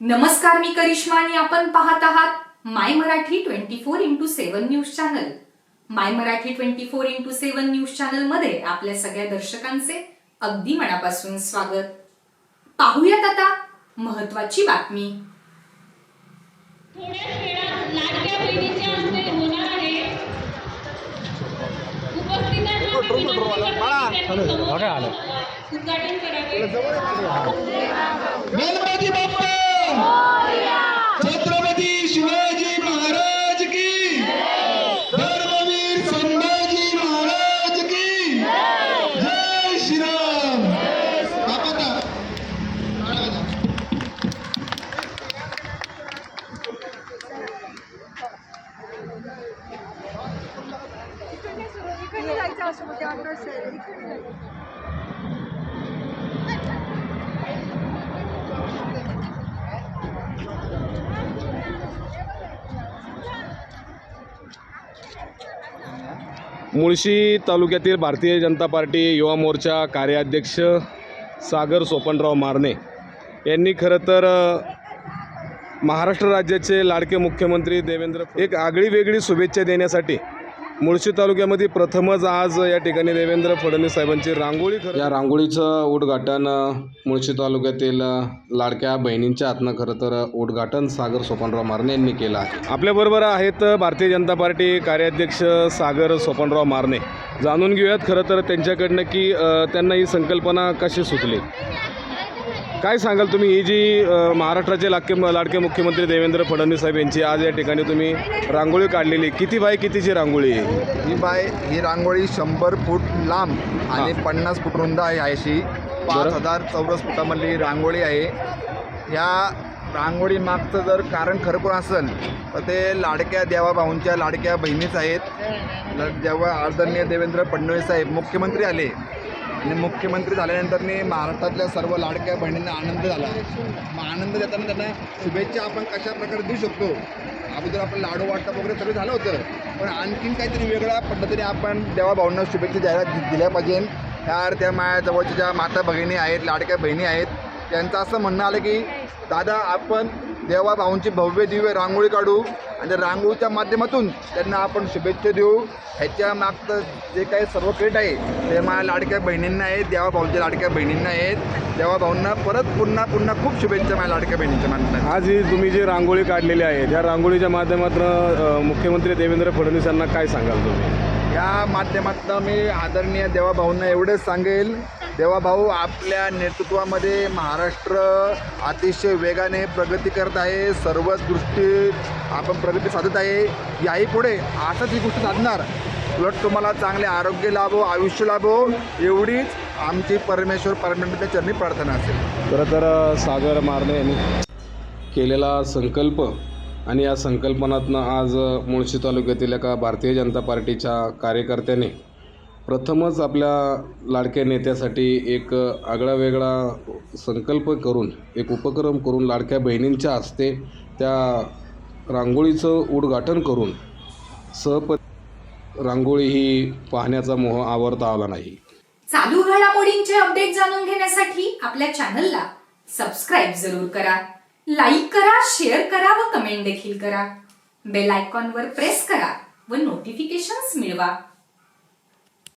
नमस्कार मी करिश्मा आणि आपण पाहत आहात my Marathi twenty four into seven news channel. My Marathi twenty four into seven news चॅनलमध्ये आपल्या सगळ्या दर्शकांचे अगदी मनापासून स्वागत. पाहूयात आता महत्वाची बातमी. थोड्याच इकडे जायचं असं मग ते अड्रेस इकडे मुळशी तालुक्यातील भारतीय जनता पार्टी युवा मोर्चा कार्याध्यक्ष सागर सोपनराव मारणे यांनी खरं तर महाराष्ट्र राज्याचे लाडके मुख्यमंत्री देवेंद्र एक आगळी वेगळी शुभेच्छा देण्यासाठी मुळशी तालुक्यामध्ये प्रथमच आज या ठिकाणी देवेंद्र फडणवीस साहेबांची रांगोळी खरं या रांगोळीचं उद्घाटन मुळशी तालुक्यातील लाडक्या बहिणींच्या हातनं खरं तर उद्घाटन सागर सोपनराव मारणे यांनी केलं आहे. आपल्याबरोबर आहेत भारतीय जनता पार्टी कार्याध्यक्ष सागर सोपनराव मारणे. जाणून घेऊयात खरं तर त्यांच्याकडनं की त्यांना ही संकल्पना कशी सुचली? काय सांगाल तुम्ही? ही जी अ, महाराष्ट्राचे लाडके लाडके मुख्यमंत्री देवेंद्र फडणवीस साहेब यांची आज या ठिकाणी तुम्ही रांगोळी काढलेली. किती बाय कितीची रांगोळी आहे? ही बाय ही रांगोळी शंभर फूट लांब आणि पन्नास फूट रुंद आहे अशी. पाच. हजार चौरस फुटामधली रांगोळी आहे. या रांगोळी मागचं जर कारण खरं असेल तर ते लाडक्या देवाभाऊंच्या लाडक्या बहिणीच आहेत. ल- जेव्हा आदरणीय देवेंद्र फडणवीस साहेब मुख्यमंत्री आले आणि मुख्यमंत्री झाल्यानंतर महाराष्ट्रातल्या सर्व लाडक्या बहिणींना आनंद झाला. मग आनंद देताना त्यांना शुभेच्छा आपण कशा प्रकारे देऊ शकतो? अगोदर आपण लाडू वाटप वगैरे सगळं झालं होतं. पण आणखीन काहीतरी वेगळ्या पद्धतीने आपण देवाभाऊंना शुभेच्छा द्यायला दि- दिल्या पाहिजे यार त्या माझ्या जवळच्या ज्या माता भगिनी आहेत लाडक्या बहिणी आहेत त्यांचं असं म्हणणं आलं की दादा आपण देवाभाऊंची भव्य दिव्य रांगोळी काढू आणि त्या रांगोळीच्या माध्यमातून त्यांना आपण शुभेच्छा देऊ. ह्याच्या मागचं जे काही सर्व क्रेडिट आहे ते माझ्या लाडक्या बहिणींना आहेत देवाभाऊंच्या लाडक्या बहिणींना आहेत. देवाभाऊंना परत पुन्हा पुन्हा खूप शुभेच्छा माझ्या लाडक्या बहिणींच्या माध्यमातून आज ही तुम्ही जी रांगोळी काढलेली आहे त्या रांगोळीच्या माध्यमातून मुख्यमंत्री देवेंद्र फडणवीस यांना काय सांगाल तुम्ही? या माध्यमातून मी आदरणीय देवाभाऊंना एवढंच सांगेल तेव्हा भाऊ आपल्या नेतृत्वामध्ये महाराष्ट्र अतिशय वेगाने प्रगती करत आहे. सर्वच दृष्टी आपण प्रगती साधत आहे. याही पुढे असंच ही गोष्ट साधणार. उलट तुम्हाला चांगले आरोग्य लाभो आयुष्य लाभो एवढीच आमची परमेश्वर परमेश्वरच्या चरणी प्रार्थना असेल. खरं तर सागर मारणे यांनी केलेला संकल्प आणि या संकल्पनातनं आज मुळशी तालुक्यातील एका भारतीय जनता पार्टीच्या कार्यकर्त्याने प्रथमच आपल्या लाडक्या नेत्यासाठी एक अ, आगळा वेगळा संकल्प करून एक उपक्रम करून लाडक्या बहिणींच्या हस्ते त्या रांगोळीचं उद्घाटन करून सहप रांगोळी ही पाहण्याचा मोह आवरता आला नाही. चालू घडामोडींचे अपडेट जाणून घेण्यासाठी आपल्या चॅनलला सबस्क्राईब जरूर करा लाईक करा शेअर करा व कमेंट देखील करा. बेल आयकॉनवर प्रेस करा व नोटिफिकेशन्स मिळवा.